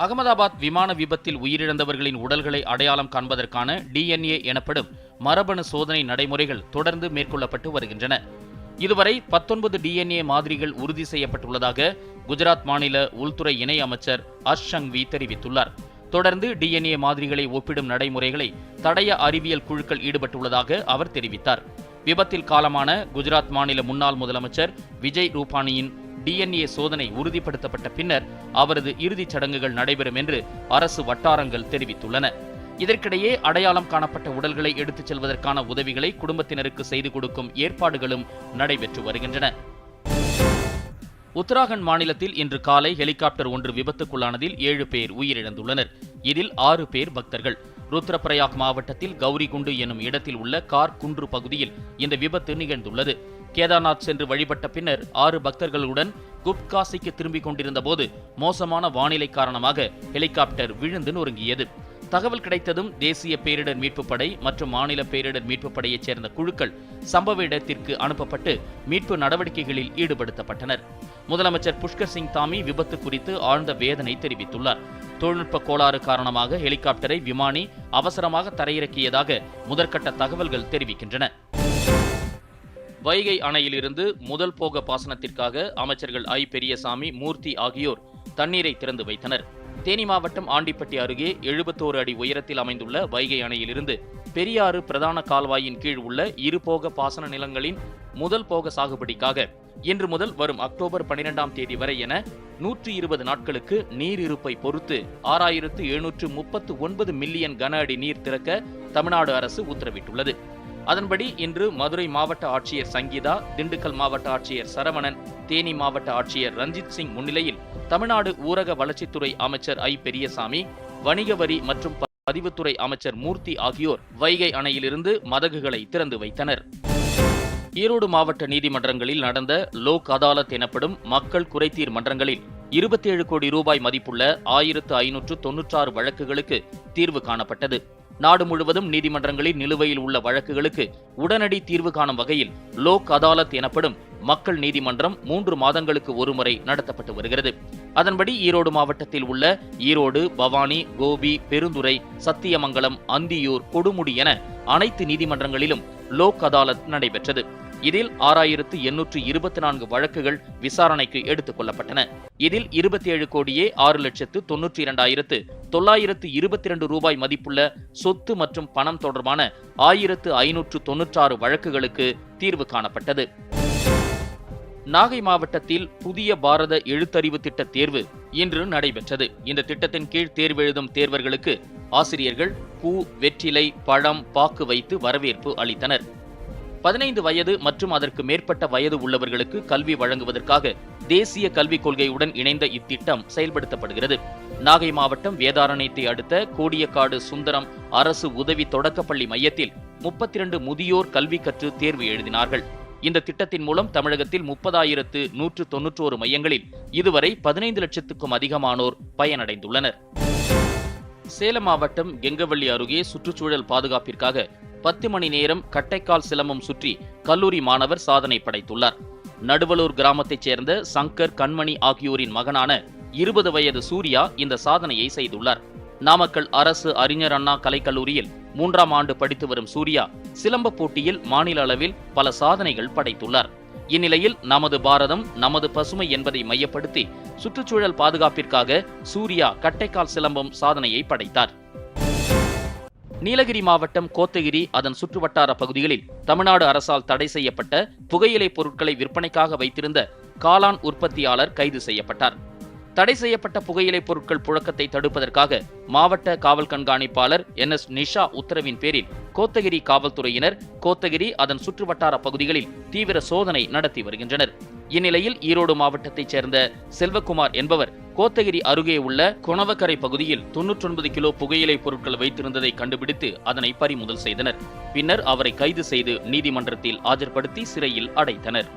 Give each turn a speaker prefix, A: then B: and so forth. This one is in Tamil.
A: அகமதாபாத் விமான விபத்தில் உயிரிழந்தவர்களின் உடல்களை அடையாளம் காண்பதற்கான டிஎன்ஏ எனப்படும் மரபணு சோதனை நடைமுறைகள் தொடர்ந்து மேற்கொள்ளப்பட்டு வருகின்றன. இதுவரை பத்தொன்பது டிஎன்ஏ மாதிரிகள் உறுதி செய்யப்பட்டுள்ளதாக குஜராத் மாநில உள்துறை இணை அமைச்சர் ஹர்ஷ் சங்வி தெரிவித்துள்ளார். தொடர்ந்து டிஎன்ஏ மாதிரிகளை ஒப்பிடும் நடைமுறைகளை தடய அறிவியல் குழுக்கள் ஈடுபட்டுள்ளதாக அவர் தெரிவித்தார். விபத்தில் காலமான குஜராத் மாநில முன்னாள் முதலமைச்சர் விஜய் ரூபானியின் டிஎன்ஏ சோதனை உறுதிப்படுத்தப்பட்ட பின்னர் அவரது இறுதிச் சடங்குகள் நடைபெறும் என்று அரசு வட்டாரங்கள் தெரிவித்துள்ளன. இதற்கிடையே அடையாளம் காணப்பட்ட உடல்களை எடுத்துச் செல்வதற்கான உதவிகளை குடும்பத்தினருக்கு செய்து கொடுக்கும் ஏற்பாடுகளும் நடைபெற்று வருகின்றன. உத்தராகண்ட் மாநிலத்தில் இன்று காலை ஹெலிகாப்டர் ஒன்று விபத்துக்குள்ளானதில் ஏழு பேர் உயிரிழந்துள்ளனர். இதில் ஆறு பேர் பக்தர்கள். ருத்ரபிரயாக் மாவட்டத்தில் கௌரிகுண்டு எனும் இடத்தில் உள்ள கார் குன்று பகுதியில் இந்த விபத்து நிகழ்ந்துள்ளது. கேதார்நாத் சென்று வழிபட்ட பின்னர் ஆறு பக்தர்களுடன் குப்காசிக்கு திரும்பிக் கொண்டிருந்த போது மோசமான வானிலை காரணமாக ஹெலிகாப்டர் விழுந்து நொறுங்கியது. தகவல் கிடைத்ததும் தேசிய பேரிடர் மீட்புப் படை மற்றும் மாநில பேரிடர் மீட்புப் படையைச் சேர்ந்த குழுக்கள் சம்பவ இடத்திற்கு அனுப்பப்பட்டு மீட்பு நடவடிக்கைகளில் ஈடுபடுத்தப்பட்டனர். முதலமைச்சர் புஷ்கர் சிங் தாமி விபத்து குறித்து ஆழ்ந்த வேதனை தெரிவித்துள்ளார். தொழில்நுட்ப கோளாறு காரணமாக ஹெலிகாப்டரை விமானி அவசரமாக தரையிறக்கியதாக முதற்கட்ட தகவல்கள் தெரிவிக்கின்றன. வைகை அணையிலிருந்து முதல் போக பாசனத்திற்காக அமைச்சர்கள் ஐ. பெரியசாமி மூர்த்தி ஆகியோர் தண்ணீரை திறந்து வைத்தனர். தேனி மாவட்டம் ஆண்டிப்பட்டி அருகே எழுபத்தோரு அடி உயரத்தில் அமைந்துள்ள வைகை அணையிலிருந்து பெரியாறு பிரதான கால்வாயின் கீழ் உள்ள இருபோக பாசன நிலங்களின் முதல் போக சாகுபடிக்காக இன்று முதல் வரும் அக்டோபர் பனிரெண்டாம் தேதி வரை என நூற்றி இருபது நாட்களுக்கு நீர் இருப்பை பொறுத்து ஆறாயிரத்து எழுநூற்று முப்பத்து ஒன்பது மில்லியன் கன அடி நீர் திறக்க தமிழ்நாடு அரசு உத்தரவிட்டுள்ளது. அதன்படி இன்று மதுரை மாவட்ட ஆட்சியர் சங்கீதா திண்டுக்கல் மாவட்ட ஆட்சியர் சரவணன் தேனி மாவட்ட ஆட்சியர் ரஞ்சித் சிங் முன்னிலையில் தமிழ்நாடு ஊரக வளர்ச்சித்துறை அமைச்சர் ஐ. பெரியசாமி வணிக வரி மற்றும் பதிவுத்துறை அமைச்சர் மூர்த்தி ஆகியோர் வைகை அணையிலிருந்து மதகுகளை திறந்து வைத்தனர். ஈரோடு மாவட்ட நீதிமன்றங்களில் நடந்த லோக் அதாலத் எனப்படும் மக்கள் குறைதீர் மன்றங்களில் இருபத்தேழு கோடி ரூபாய் மதிப்புள்ள ஆயிரத்து ஐநூற்று தொன்னூற்றாறு வழக்குகளுக்கு தீர்வு காணப்பட்டது. நாடு முழுவதும் நீதிமன்றங்களில் நிலுவையில் உள்ள வழக்குகளுக்கு உடனடி தீர்வு காணும் வகையில் லோக் அதாலத் எனப்படும் மக்கள் நீதிமன்றம் மூன்று மாதங்களுக்கு ஒருமுறை நடத்தப்பட்டு வருகிறது. அதன்படி ஈரோடு மாவட்டத்தில் உள்ள ஈரோடு பவானி கோபி பெருந்துறை சத்தியமங்கலம் அந்தியூர் கொடுமுடி என அனைத்து நீதிமன்றங்களிலும் லோக் அதாலத் நடைபெற்றது. இதில் ஆறாயிரத்து எண்ணூற்று இருபத்தி நான்கு வழக்குகள் விசாரணைக்கு எடுத்துக் கொள்ளப்பட்டன. இதில் இருபத்தி ஏழு கோடியே ஆறு லட்சத்து தொன்னூற்றி இரண்டாயிரத்து தொள்ளாயிரத்து இருபத்தி இரண்டு ரூபாய் மதிப்புள்ள சொத்து மற்றும் பணம் தொடர்பான ஆயிரத்து ஐநூற்று தொன்னூற்றாறு வழக்குகளுக்கு தீர்வு காணப்பட்டது. நாகை மாவட்டத்தில் புதிய பாரத எழுத்தறிவு திட்ட தேர்வு இன்று நடைபெற்றது. இந்த திட்டத்தின் கீழ் தேர்வெழுதும் தேர்வர்களுக்கு ஆசிரியர்கள் பூ வெற்றிலை பழம் பாக்கு வைத்து வரவேற்பு அளித்தனர். பதினைந்து வயது மற்றும் அதற்கு மேற்பட்ட வயது உள்ளவர்களுக்கு கல்வி வழங்குவதற்காக தேசிய கல்விக் கொள்கையுடன் இணைந்த இத்திட்டம் செயல்படுத்தப்படுகிறது. நாகை மாவட்டம் வேதாரண்யத்தை அடுத்த கோடியக்காடு சுந்தரம் அரசு உதவி தொடக்கப்பள்ளி மையத்தில் முப்பத்தி இரண்டு முதியோர் கல்வி கற்று தேர்வு எழுதினார்கள். இந்த திட்டத்தின் மூலம் தமிழகத்தில் முப்பதாயிரத்து நூற்று தொன்னூற்றோரு மையங்களில் இதுவரை பதினைந்து லட்சத்துக்கும் அதிகமானோர் பயனடைந்துள்ளனர். சேலம் மாவட்டம் கெங்கவள்ளி அருகே சுற்றுச்சூழல் பாதுகாப்பிற்காக பத்து மணி நேரம் கட்டைக்கால் சிலம்பம் சுற்றி கல்லூரி மாணவர் சாதனை படைத்துள்ளார். நடுவலூர் கிராமத்தைச் சேர்ந்த சங்கர் கண்மணி ஆகியோரின் மகனான இருபது வயது சூர்யா இந்த சாதனையை செய்துள்ளார். நாமக்கல் அரசு அறிஞர் அண்ணா கலைக்கல்லூரியில் மூன்றாம் ஆண்டு படித்து வரும் சூர்யா சிலம்ப போட்டியில் மாநில அளவில் பல சாதனைகள் படைத்துள்ளார். இந்நிலையில் நமது பாரதம் நமது பசுமை என்பதை மையப்படுத்தி சுற்றுச்சூழல் பாதுகாப்பிற்காக சூர்யா கட்டைக்கால் சிலம்பம் சாதனையை படைத்தார். நீலகிரி மாவட்டம் கோத்தகிரி அதன் சுற்றுவட்டார பகுதிகளில் தமிழ்நாடு அரசால் தடை செய்யப்பட்ட புகையிலை பொருட்களை விற்பனைக்காக வைத்திருந்த காளான் உற்பத்தியாளர் கைது செய்யப்பட்டார். தடை செய்யப்பட்ட புகையிலை பொருட்கள் புழக்கத்தை தடுப்பதற்காக மாவட்ட காவல் கண்காணிப்பாளர் என் எஸ் நிஷா உத்தரவின் பேரில் கோத்தகிரி காவல்துறையினர் கோத்தகிரி அதன் சுற்றுவட்டார பகுதிகளில் தீவிர சோதனை நடத்தி வருகின்றனர். இந்நிலையில் ஈரோடு மாவட்டத்தைச் சேர்ந்த செல்வகுமார் என்பவர் கோத்தகிரி அருகே உள்ள கொணவக்கரை பகுதியில் தொன்னூற்றொன்பது கிலோ புகையிலை பொருட்கள் வைத்திருந்ததை கண்டுபிடித்து அதனை பறிமுதல் செய்தனர். பின்னர் அவரை கைது செய்து நீதிமன்றத்தில் ஆஜர்படுத்தி சிறையில் அடைத்தனர்.